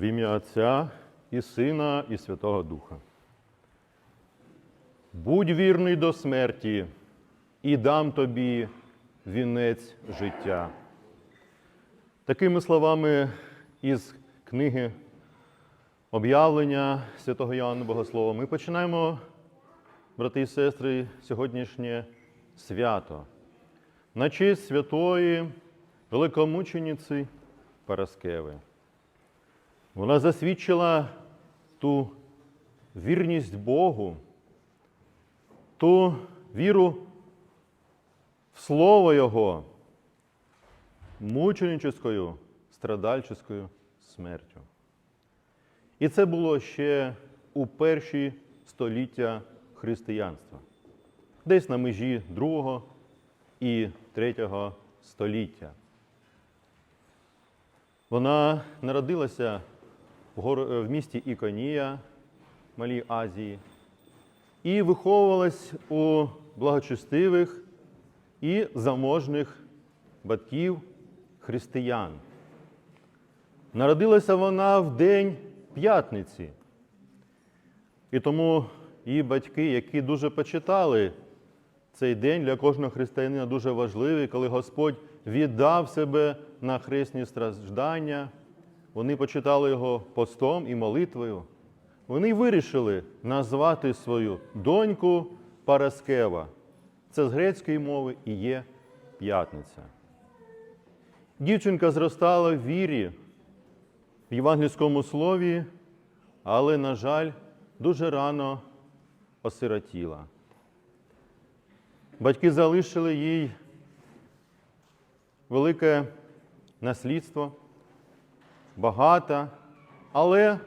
В ім'я Отця і Сина, і Святого Духа. Будь вірний до смерті, і дам тобі вінець життя. Такими словами із книги об'явлення святого Іоанна Богослова ми починаємо, брати і сестри, сьогоднішнє свято на честь святої великомучениці Параскеви. Вона засвідчила ту вірність Богу, ту віру в Слово Його мученическою, страдальческою смертю. І це було ще у перші століття християнства, десь на межі другого і третього століття. Вона народилася в місті Іконія, Малій Азії, і виховувалась у благочестивих і заможних батьків християн. Народилася вона в день п'ятниці. І тому її батьки, які дуже почитали цей день для кожного християнина дуже важливий, коли Господь віддав себе на хресні страждання, вони почитали його постом і молитвою. Вони вирішили назвати свою доньку Параскева. Це з грецької мови і є п'ятниця. Дівчинка зростала в вірі в євангельському слові, але, на жаль, дуже рано осиротіла. Батьки залишили їй велике наслідство, багато, але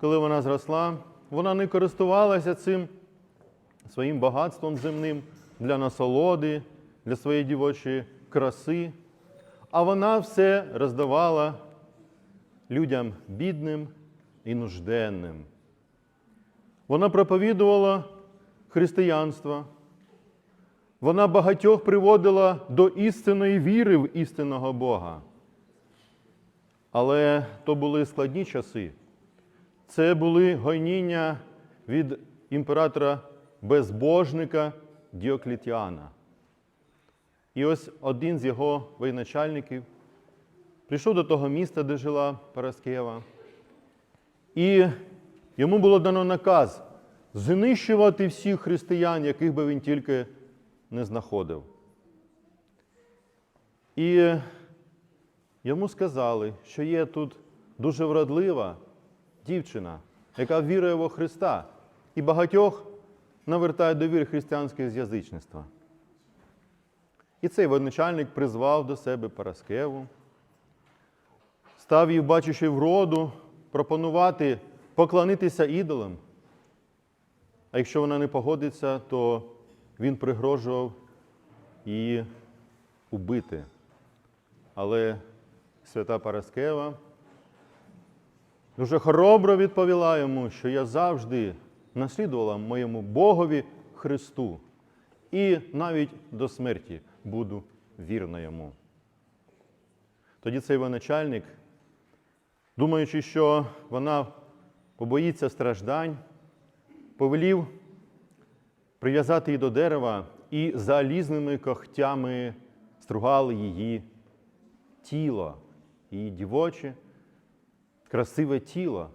коли вона зросла, вона не користувалася цим своїм багатством земним для насолоди, для своєї дівочої краси, а вона все роздавала людям бідним і нужденним. Вона проповідувала християнство. Вона багатьох приводила до істинної віри в істинного Бога. Але то були складні часи. Це були гойніння від імператора безбожника Діоклітіана. І ось один з його воєначальників прийшов до того міста, де жила Параскева, і йому було дано наказ знищувати всіх християн, яких би він тільки не знаходив. І йому сказали, що є тут дуже вродлива дівчина, яка вірує во Христа, і багатьох навертає до віри з язичництва. І цей воєначальник призвав до себе Параскеву, став їй, бачачи вроду, пропонувати поклонитися ідолам. А якщо вона не погодиться, то він пригрожував її убити. Але свята Параскева дуже хоробро відповіла йому, що я завжди наслідувала моєму Богові Христу і навіть до смерті буду вірна йому. Тоді цей воєначальник, думаючи, що вона побоїться страждань, повелів прив'язати її до дерева і залізними когтями стругали її тіло, її дівоче, красиве тіло,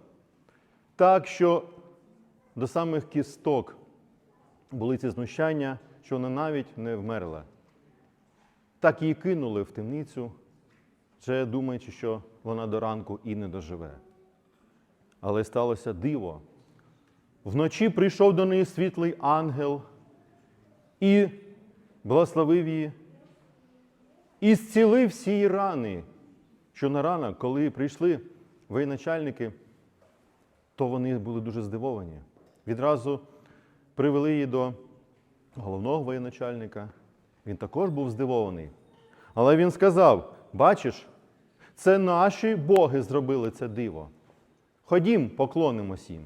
так, що до самих кісток були ці знущання, що вона навіть не вмерла. Так її кинули в темницю, вже думаючи, що вона до ранку і не доживе. Але сталося диво. Вночі прийшов до неї світлий ангел і благословив її, і зцілив всі її рани, що на ранок, коли прийшли воєначальники, то вони були дуже здивовані. Відразу привели її до головного воєначальника. Він також був здивований. Але він сказав: бачиш, це наші боги зробили це диво. Ходім, поклонимось їм.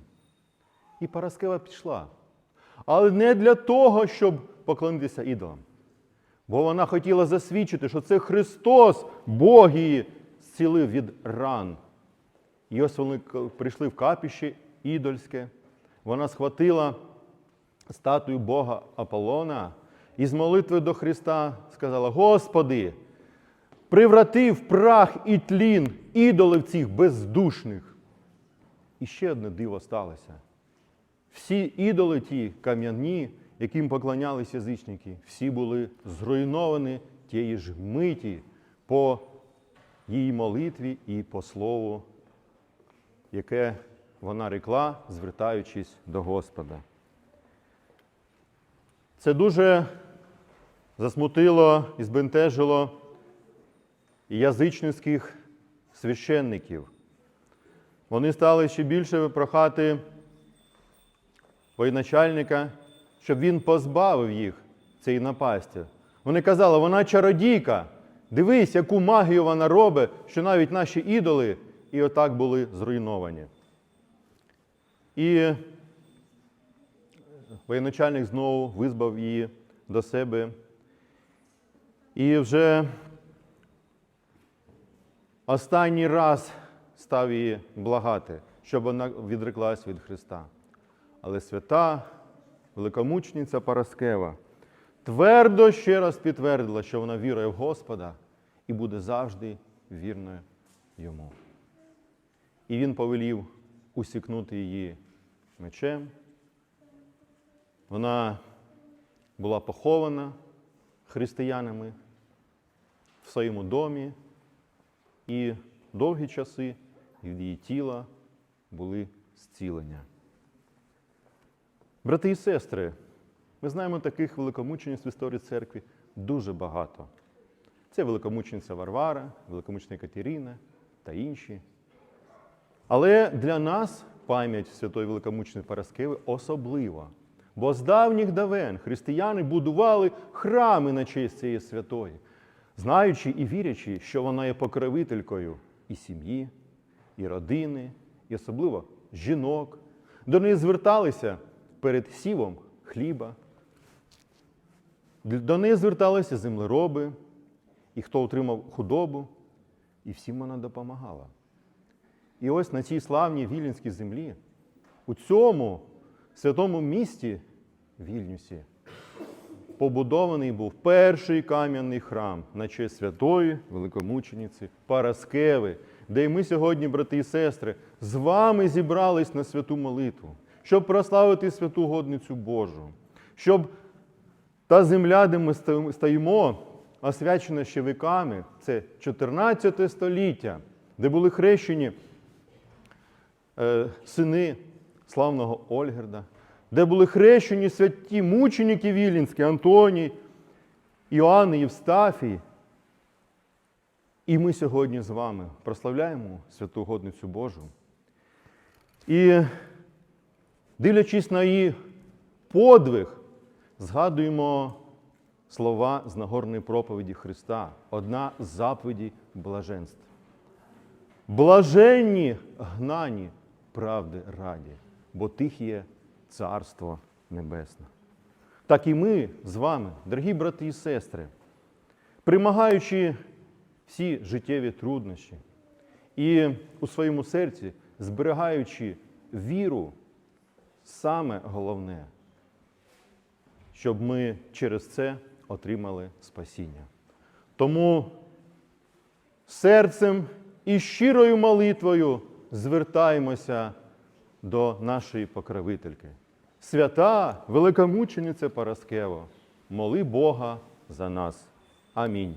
І Параскева пішла. Але не для того, щоб поклонитися ідолам. Бо вона хотіла засвідчити, що це Христос, Бог її зцілив від ран. І ось вони прийшли в капіще ідольське. Вона схватила статую Бога Аполлона і з молитвою до Христа сказала: Господи, приврати в прах і тлін ідолів цих бездушних. І ще одне диво сталося. Всі ідоли ті кам'яні, яким поклонялись язичники, всі були зруйновані тієї ж миті по її молитві і по слову, яке вона рекла, звертаючись до Господа. Це дуже засмутило і збентежило язичницьких священників. Вони стали ще більше прохати воєначальника, щоб він позбавив їх цієї напасті. Вони казали, вона чародійка. Дивись, яку магію вона робить, що навіть наші ідоли і отак були зруйновані. І воєначальник знову визвав її до себе. І вже останній раз став її благати, щоб вона відреклась від Христа. Але свята великомучниця Параскева твердо ще раз підтвердила, що вона вірує в Господа і буде завжди вірною йому. І він повелів усікнути її мечем. Вона була похована християнами в своєму домі, і довгі часи від її тіла були зцілення. Брати і сестри, ми знаємо таких великомучениць в історії церкви дуже багато. Це великомучениця Варвара, великомучениця Катерина та інші. Але для нас пам'ять святої великомучениці Параскеви особлива. Бо з давніх давен християни будували храми на честь цієї святої, знаючи і вірячи, що вона є покровителькою і сім'ї, і родини, і особливо жінок. До неї зверталися перед сівом хліба. До неї зверталися землероби, і хто отримав худобу, і всім вона допомагала. І ось на цій славній Вільнюській землі, у цьому святому місті Вільнюсі, побудований був перший кам'яний храм на честь святої великомучениці Параскеви, де й ми сьогодні, брати і сестри, з вами зібрались на святу молитву, щоб прославити святу годницю Божу, щоб та земля, де ми стоїмо, освячена ще віками, це 14 століття, де були хрещені е, сини славного Ольгерда, де були хрещені святі мученики Вілінські, Антоній, Іоанн Євстафій. І ми сьогодні з вами прославляємо святу годницю Божу. І дивлячись на її подвиг, згадуємо слова з Нагорної проповіді Христа, одна з заповідей блаженств. Блаженні гнані правди раді, бо тих є Царство Небесне. Так і ми з вами, дорогі брати і сестри, примагаючи всі життєві труднощі і у своєму серці зберігаючи віру, саме головне, щоб ми через це отримали спасіння. Тому серцем і щирою молитвою звертаємося до нашої покровительки. Свята великомучениця Параскево, моли Бога за нас. Амінь.